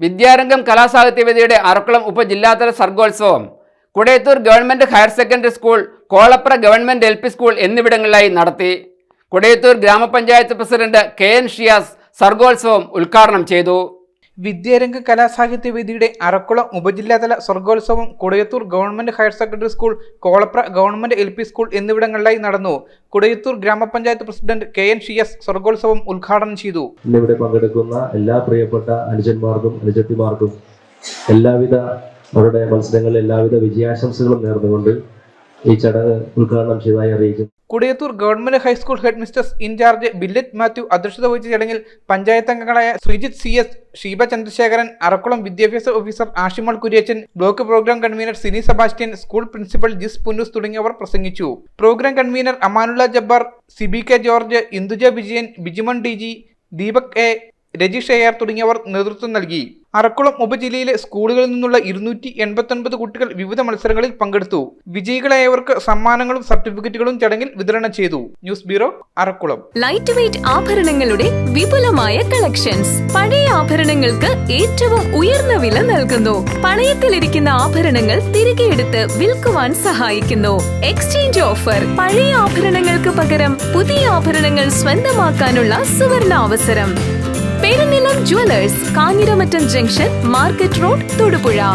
വിദ്യാരംഗം കലാസാഹിത്യവേദിയുടെ അറക്കുളം ഉപജില്ലാതല സർഗോത്സവം Kudayathoor government higher secondary school Kolapra government L school എന്നിവിടങ്ങളിലായി നടത്തി. കുടയത്തൂർ ഗ്രാമപഞ്ചായത്ത് പ്രസിഡന്റ് കെ എൻ ഷിയാസ് സർഗോത്സവം ഉദ്ഘാടനം ചെയ്തു. വിദ്യാരംഗ കലാസാഹിത്യ വേദിയുടെ അറക്കുളം ഉപജില്ലാതല സ്വർഗോത്സവം Kudayathoor government higher secondary school Kolapra government L P school എന്നിവിടങ്ങളിലായി നടന്നു. കുടയത്തൂർ ഗ്രാമപഞ്ചായത്ത് പ്രസിഡന്റ് കെ എൻ ഷിയസ് സ്വർഗോത്സവം ഉദ്ഘാടനം ചെയ്തു. ഇന്നിവിടെ പങ്കെടുക്കുന്ന എല്ലാ പ്രിയപ്പെട്ട അനുജന്മാർക്കും അനുജത്തിമാർക്കും എല്ലാവിധ അവരുടെ മത്സരങ്ങളിൽ എല്ലാവിധ വിജയാശംസകളും നേർന്നുകൊണ്ട് ഈ ചടങ്ങ് ഉദ്ഘാടനം ചെയ്തതായി അറിയിക്കും Kudayathoor government high school head mistress in-charge Billet Mathew അധ്യക്ഷത വഹിച്ച ചടങ്ങിൽ പഞ്ചായത്ത് അംഗങ്ങളായ ശ്രീജിത്ത് സി എസ് ഷീബ ചന്ദ്രശേഖരൻ അറക്കുളം വിദ്യാഭ്യാസ officer Ashimol Kuriachan block program convener Sini Sebastian school principal Jis Punnoose തുടങ്ങിയവർ പ്രസംഗിച്ചു. Program convener Amanulla Jabbar Sibi K George Induja Vijayan Bijimon D G Deepak A Rajeesh Ayyar തുടങ്ങിയവർ നേതൃത്വം നൽകി. അറക്കുളം ഉപജില്ലയിലെ സ്കൂളുകളിൽ നിന്നുള്ള ഇരുന്നൂറ്റി എൺപത്തൊൻപത് കുട്ടികൾ വിവിധ മത്സരങ്ങളിൽ പങ്കെടുത്തു. വിജയികളായവർക്ക് സമ്മാനങ്ങളും സർട്ടിഫിക്കറ്റുകളും ചടങ്ങിൽ വിതരണം ചെയ്തു. News bureau Arakkulam light weight ആഭരണങ്ങളുടെ വിപുലമായ കളക്ഷൻസ്. പഴയ ആഭരണങ്ങൾക്ക് ഏറ്റവും ഉയർന്ന വില നൽകുന്നു. പണയത്തിലിരിക്കുന്ന ആഭരണങ്ങൾ തിരികെ എടുത്ത് വിൽക്കുവാൻ സഹായിക്കുന്നു. എക്സ്ചേഞ്ച് ഓഫർ പഴയ ആഭരണങ്ങൾക്ക് പകരം പുതിയ ആഭരണങ്ങൾ സ്വന്തമാക്കാനുള്ള സുവർണ അവസരം Perunilam jewellers Kanjiramattam junction market road Thodupuzha.